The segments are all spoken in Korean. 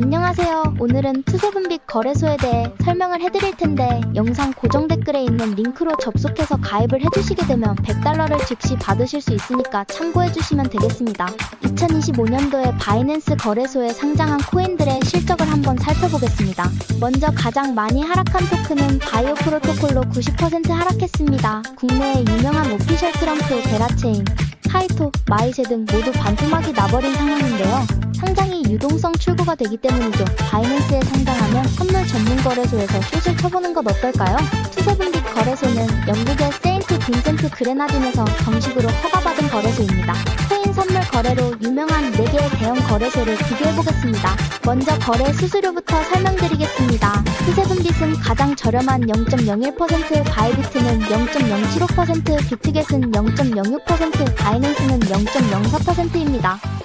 안녕하세요. 오늘은 투세분빛 거래소에 대해 설명을 해드릴 텐데 영상 고정 댓글에 있는 링크로 접속해서 가입을 해주시게 되면 100달러를 즉시 받으실 수 있으니까 참고해주시면 되겠습니다. 2025년도에 바이낸스 거래소에 상장한 코인들의 실적을 한번 살펴보겠습니다. 먼저 가장 많이 하락한 토큰은 바이오 프로토콜로 90% 하락했습니다. 국내의 유명한 오피셜 트럼프 베라체인, 카이토, 마이쉐 등 모두 반토막이 나버린 상황인데요. 상장이 유동성 출구 가 되기 때문이죠. 바이낸스에 상장하면 선물 전문 거래소에서 슛을 쳐보는 것 어떨까요? 투세분빛 거래소는 영국의 세인트 빈센트 그레나딘에서 정식으로 허가받은 거래소입니다. 코인 선물 거래로 유명한 4개의 대형 거래소를 비교해보겠습니다. 먼저 거래 수수료부터 설명드리겠습니다. 투세분빛은 가장 저렴한 0.01%, 바이비트는 0.075%, 비트겟은 0.06%, 바이낸스는 0.04%입니다.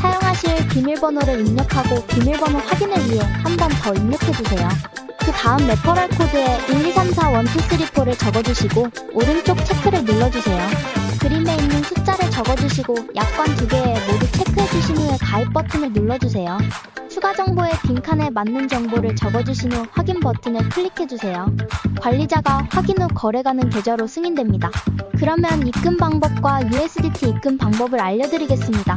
사용하실 비밀번호를 입력하고 비밀번호 확인을 위해 한 번 더 입력해주세요. 그 다음 레퍼럴 코드에 1234123를 적어주시고 오른쪽 체크를 눌러주세요. 그림에 있는 숫자를 적어주시고 약관 두 개에 모두 체크해주신 후에 가입 버튼을 눌러주세요. 추가 정보의 빈칸에 맞는 정보를 적어주신 후 확인 버튼을 클릭해주세요. 관리자가 확인 후 거래 가능 계좌로 승인됩니다. 그러면 입금 방법과 USDT 입금 방법을 알려드리겠습니다.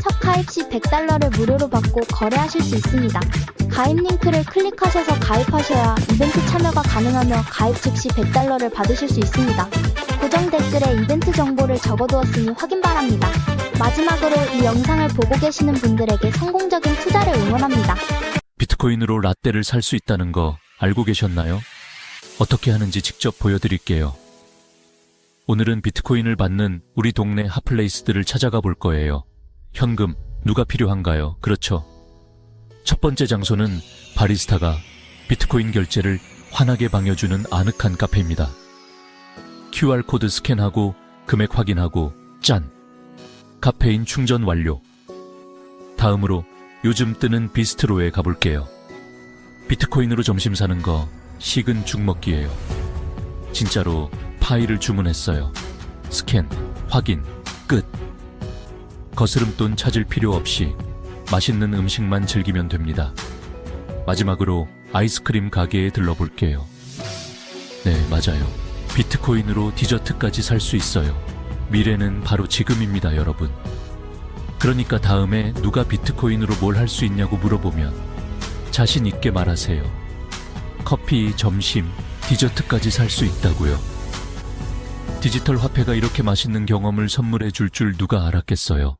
첫 가입 시 100달러를 무료로 받고 거래하실 수 있습니다. 가입 링크를 클릭하셔서 가입하셔야 이벤트 참여가 가능하며 가입 즉시 100달러를 받으실 수 있습니다. 고정 댓글에 이벤트 정보를 적어두었으니 확인 바랍니다. 마지막으로 이 영상을 보고 계시는 분들에게 성공적인 투자를 응원합니다. 비트코인으로 라떼를 살 수 있다는 거 알고 계셨나요? 어떻게 하는지 직접 보여드릴게요. 오늘은 비트코인을 받는 우리 동네 핫플레이스들을 찾아가 볼 거예요. 현금, 누가 필요한가요? 그렇죠. 첫 번째 장소는 바리스타가 비트코인 결제를 환하게 방해주는 아늑한 카페입니다. QR코드 스캔하고 금액 확인하고 짠! 카페인 충전 완료. 다음으로 요즘 뜨는 비스트로에 가볼게요. 비트코인으로 점심 사는 거 식은 죽 먹기예요. 진짜로 파이를 주문했어요. 스캔, 확인, 끝. 거스름돈 찾을 필요 없이 맛있는 음식만 즐기면 됩니다. 마지막으로 아이스크림 가게에 들러볼게요. 네, 맞아요. 비트코인으로 디저트까지 살 수 있어요. 미래는 바로 지금입니다, 여러분. 그러니까 다음에 누가 비트코인으로 뭘 할 수 있냐고 물어보면 자신 있게 말하세요. 커피, 점심, 디저트까지 살 수 있다고요. 디지털 화폐가 이렇게 맛있는 경험을 선물해 줄 줄 누가 알았겠어요.